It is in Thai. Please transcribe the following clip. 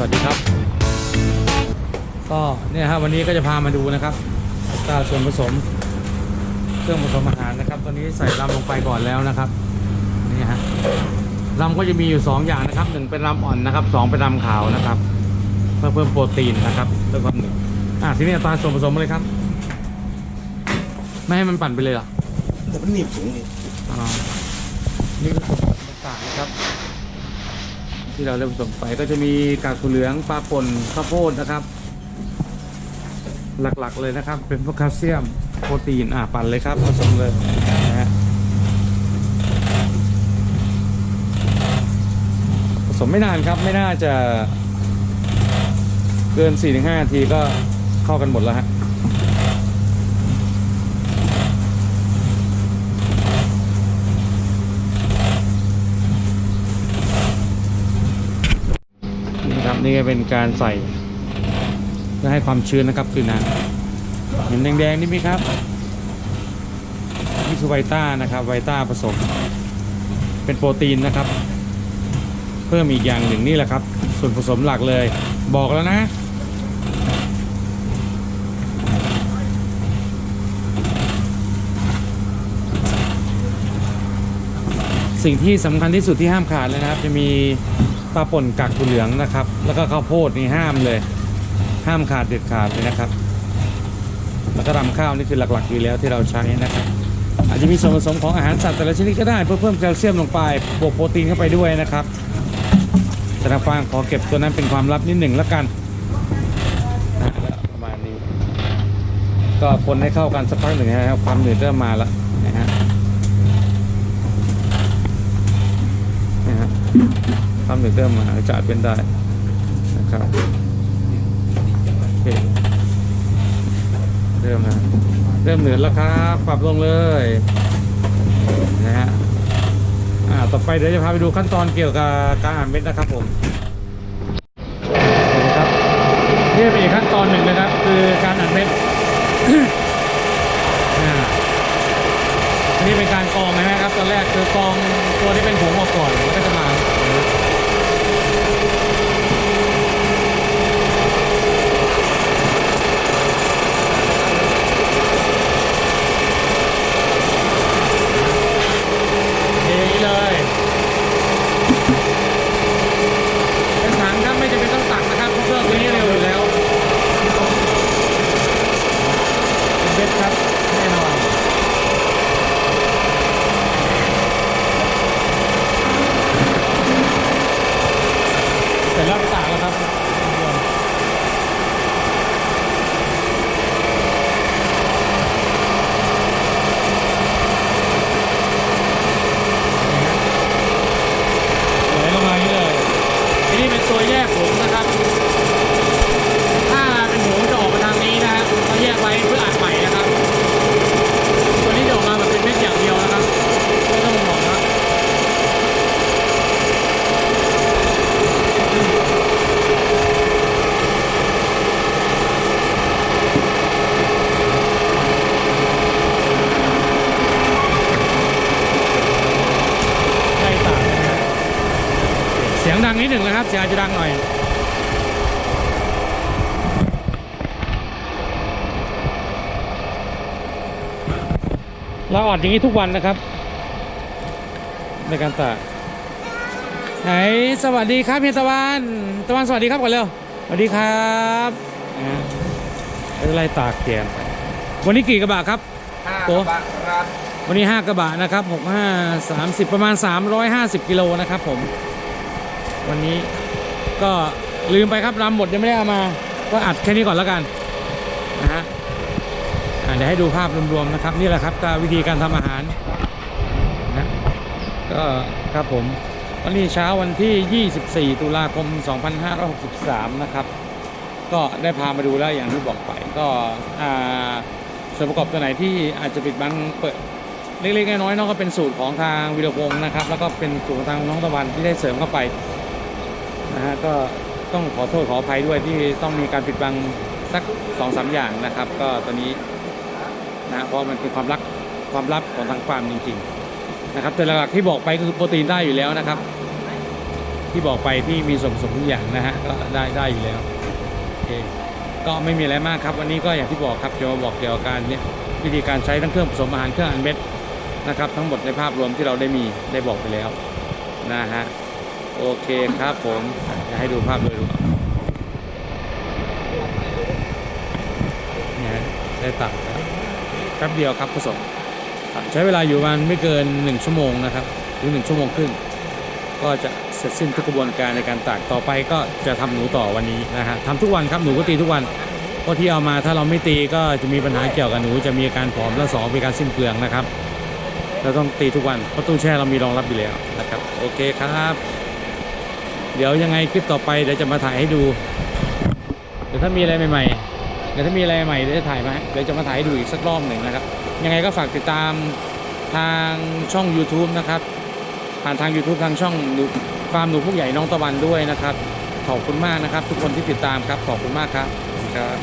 สวัสดีครับ ก็เนี่ยครับวันนี้ก็จะพามาดูนะครับก็ส่วนผสม เครื่องผสมอาหารนะครับ ตอนนี้ใส่ลำลงไปก่อนแล้วนะครับนี่ฮะลำก็จะมีอยู่ 2 อย่างนะครับหนึ่งเป็นลำอ่อนนะครับสองเป็นลำขาวนะครับ เพื่อเพิ่มโปรตีนนะครับเพื่อความหนึ่งอะทีนี้อัตราส่วนผสมมาเลยครับ ไม่ให้มันปั่นไปเลยเหรอแต่มันหนีบถุงนี่อ๋อนี่คือส่วนผสมต่างๆนะครับ ที่เราได้ผสมไปก็จะมีกากถั่วเหลืองปลาป่นข้าวโพดนะครับ หลักๆเลยนะครับ เป็นพวกแคลเซียมโปรตีนอะปั่นเลยครับผสมเลยนะฮะผสมไม่นานครับไม่น่าจะเกิน4-5นาทีก็เข้ากันหมดแล้วฮะ นี่ก็เป็นการใส่เพื่อให้ความชื้นนะครับคือน้ำเห็นแดงๆนี่ไหมครับนี่คือไวต้านะครับไวต้าผสม เป็นโปรตีนนะครับ เพิ่มอีกอย่างหนึ่งนี่แหละครับ ส่วนผสมหลักเลย บอกแล้วนะสิ่งที่สำคัญที่สุดที่ห้ามขาดเลยนะครับ จะมี ลาป่นกักถั่วเหลืองนะครับ แล้วก็ข้าวโพดนี่ห้ามเลย ห้ามขาดเด็ดขาดเลยนะครับ แล้วก็รำข้าวนี่คือหลักๆอยู่แล้วที่เราใช้นะครับ อาจจะมีส่วนผสมของอาหารสัตว์แต่ละชนิดก็ได้เพื่อเพิ่มแคลเซียมลงไปบวกโปรตีนเข้าไปด้วยนะครับแต่ทางฟางขอเก็บตัวนั้นเป็นความลับนิดหนึ่งแล้วกันนะประมาณนี้ ก็คนให้เข้ากันสักพักหนึ่งนะครับความเหนืดเริ่มมาแล้วนะฮะ นะฮะ ความหนึ่งเริ่มมาจะอัดเป็นได้นะครับโอเคเริ่มนะเริ่มเหนือแล้วครับ ปรับลงเลยนะฮะอ่าต่อไปเดี๋ยวจะพาไปดูขั้นตอนเกี่ยวกับการอ่านเม็ดนะครับผมนี่ครับนี่เป็นอีกขั้นตอนหนึ่งนะครับ คือการอ่านเม็ดนนี้เป็นการกรองนะครับตอนแรกคือกรองตัวที่เป็นผงออกก่อนแล้วก็จะมาเทอย่างนี้เลยเป็นถังครับไม่จำเป็นต้องตักนะครับเพราะเครื่องนี้เร็วอยู่แล้วเป็นเบ็ดครับแน่นอน เสร็จแล้วตากแล้วครับไหลลงมาอย่างนี้เลยอันนี้เป็นตัวแยกผงนะครับ ถ้าเป็นผงจะออกมาทางนี้นะครับเราแยกไว้เพื่ออัดใหม่นะครับ ตัวนี้จะออกมาแบบเป็นเม็ดอย่างเดียวนะครับไม่ต้องห่วงนะ ใกล้ตากนะครับเสีย งดังนิดหนึ่งนะครับ เสียงอาจจะดังหน่อย เราอัดอย่างนี้ทุกวันนะครับ ในการตากไหนสวัสดีครับเฮียตะวันตะวันสวัสดีครับก่อนเร็วสวัสดีครับอ่าอะไรตากแกนไปวันนี้กี่กระบะครับห้าโต๊ะบาทครับวันนี้ 5 กระบะนะครับ 6 5 30 ประมาณ 350 กิโลนะครับผม วันนี้ก็ลืมไปครับรำหมดยังไม่ได้เอามา ก็อัดแค่นี้ก่อนแล้วกันนะฮะเดี๋ยวให้ดูภาพรวมๆนะครับ นี่แหละครับก็วิธีการทำอาหารนะก็ครับผมวันนี้เช้าวันที่ 24 ตุลาคม 2563 นะครับ ก็ได้พามาดูแล้วอย่างที่บอกไป ก็อ่าส่วนประกอบตัวไหนที่อาจจะปิดบังเปิดเล็กๆน้อยๆเนอกก็เป็นสูตรของทางวิรพงศ์นะครับ แล้วก็เป็นสูตรของทางน้องตะวันที่ได้เสริมเข้าไป นะฮะก็ต้องขอโทษขออภัยด้วยที่ต้องมีการปิดบังสักสองสามอย่างนะครับ ก็ตอนนี้นะเพราะมันเป็นความลับความลับของทางฟาร์มจริงๆนะครับแต่หลักๆที่บอกไปก็คือโปรตีนได้อยู่แล้วนะครับ ที่บอกไปที่มีส่วนผสมทุกอย่างนะฮะก็ได้ได้อยู่แล้วโอเคก็ไม่มีอะไรมากครับ วันนี้ก็อย่างที่บอกครับจะมาบอกเกี่ยวกับการเนี่ยวิธีการใช้ทั้งเครื่องผสมอาหารเครื่องอันเม็ดนะครับ ทั้งหมดในภาพรวมที่เราได้มีได้บอกไปแล้วนะฮะ โอเคครับผมจะให้ดูภาพโดยรวมนี่ยฮะได้ตัดครับแป๊บเดียวครับผสมใช้เวลาอยู่ประมาณไม่เกิน 1 ชั่วโมงนะครับหรือ1ชั่วโมงครึ่งก็จะเสร็จสิ้นทุกกระบวนการในการตากต่อไปก็จะทำหนูต่อวันนี้นะฮะทำทุกวันครับหนูก็ตีทุกวันเพราะที่เอามาถ้าเราไม่ตีก็จะมีปัญหาเกี่ยวกับหนูจะมีอาการผอมและสองมีการสิ้นเปลืองนะครับ เราต้องตีทุกวันเพราะตู้แช่เรามีรองรับอยู่แล้วนะครับ โอเคครับ เดี๋ยวยังไงคลิปต่อไปเดี๋ยวจะมาถ่ายให้ดู เดี๋ยวถ้ามีอะไรใหม่ๆ เดี๋ยวถ้ามีอะไรใหม่เดี๋ยวจะถ่ายมาเดี๋ยวจะมาถ่ายให้ดูอีกสักรอบหนึ่งนะครับ ยังไงก็ฝากติดตามทางช่อง YouTube นะครับ ผ่านทาง YouTube ทางช่องฟาร์มหนูผู้ใหญ่น้องตะวันด้วยนะครับ ขอบคุณมากนะครับ ทุกคนที่ติดตามครับ ขอบคุณมากครับครับ